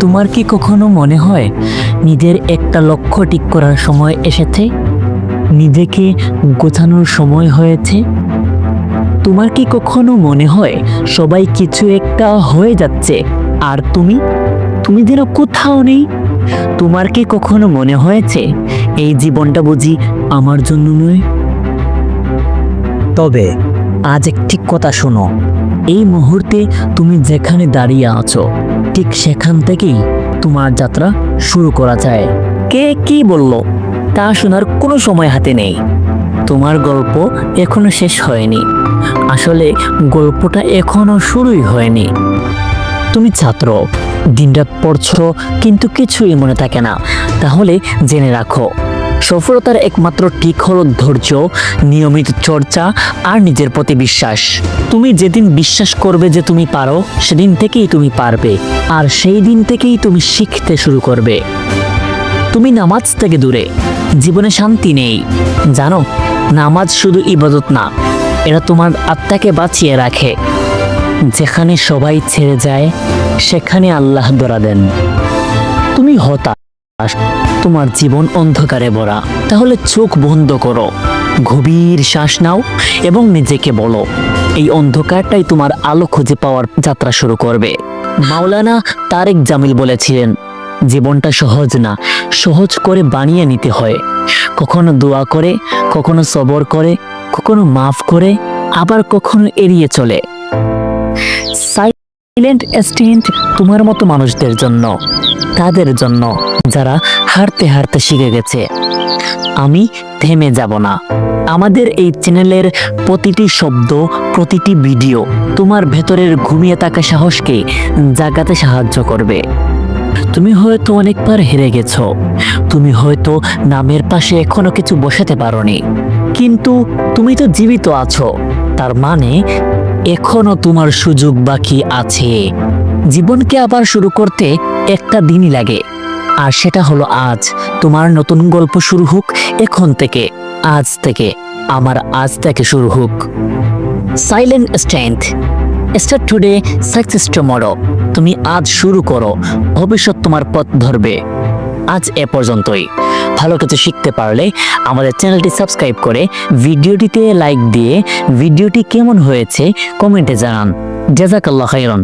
তোমার কি কখনো মনে হয় নিজের একটা লক্ষ্য ঠিক করার সময় এসেছে? নিজেকে গোছানোর সময় হয়েছে? তোমার কি কখনো মনে হয় সবাই কিছু একটা হয়ে যাচ্ছে? আর তুমি? তুমি যেন কোথাও নেই? তোমার কি কখনো মনে হয়েছে এই জীবনটা বুঝি আমার জন্য নয়? তবে আজ একটি কথা শোনো। এই মুহূর্তে তুমি যেখানে দাঁড়িয়ে আছো, ঠিক সেখান থেকেই তোমার যাত্রা শুরু করা যায়। কে কি বলল, তা শোনার কোনো সময় হাতে নেই। তোমার গল্প এখনও শেষ হয়নি। আসলে গল্পটা এখনও শুরুই হয়নি। তুমি ছাত্র, দিনরাত পড়ছো, কিন্তু কিছুই মনে থাকে না। তাহলে জেনে রাখো সফলতার একমাত্র ঠিক হলো ধৈর্য, নিয়মিত চর্চা আর নিজের প্রতি বিশ্বাস। তুমি যেদিন বিশ্বাস করবে যে তুমি পারো, সেদিন থেকেই তুমি পারবে আর সেই দিন থেকেই তুমি শিখতে শুরু করবে। তুমি নামাজ থেকে দূরে, জীবনে শান্তি নেই। জানো, নামাজ শুধু ইবাদত না, এরা তোমার আত্মাকে বাঁচিয়ে রাখে। যেখানে সবাই ছেড়ে যায়, সেখানে আল্লাহ দরা দেন। তুমি হতাশ তোমার জীবন অন্ধকারে ভরা। তাহলে চোখ বন্ধ করো। গভীর শ্বাস নাও এবং নিজেকে বলো, এই অন্ধকারটাই তোমার আলো খুঁজে পাওয়ার যাত্রা শুরু করবে। মাওলানা তারেক জামিল বলেছিলেন, জীবনটা সহজ না, সহজ করে বানিয়ে নিতে হয়। কখনো দোয়া করে, কখনো সবর করে, কখনো মাফ করে, আবার কখনো এড়িয়ে চলে। সাইলেন্ট স্টেন্ট তোমার মতো মানুষদের জন্য, তাদের জন্য যারা হারতে হারতে শিখে গেছে। আমি থেমে যাব না। আমাদের এই চ্যানেলের প্রতিটি শব্দ, প্রতিটি ভিডিও তোমার ভেতরের ঘুমিয়ে থাকা সাহসকে জাগাতে সাহায্য করবে। তুমি হয়তো অনেকবার হেরে গেছো। তুমি হয়তো নামের পাশে এখনও কিছু বসাতে পারোনি। কিন্তু তুমি তো জীবিত আছো। তার মানে এখনও তোমার সুযোগ বাকি আছে। জীবনকে আবার শুরু করতে একটা দিনই লাগে। আর সেটা হলো আজ। তোমার নতুন গল্প শুরু হোক এখন থেকে, আজ থেকে, আমার আজ থেকে শুরু হোক। Silent strength start today success tomorrow তুমি আজ শুরু করো, ভবিষ্যৎ তোমার পথ ধরবে। আজ এ পর্যন্তই। ভালো কিছু শিখতে পারলে আমাদের চ্যানেলটি সাবস্ক্রাইব করে ভিডিওটিতে লাইক দিয়ে ভিডিওটি কেমন হয়েছে কমেন্টে জানান। জাজাকাল্লাহ খাইরন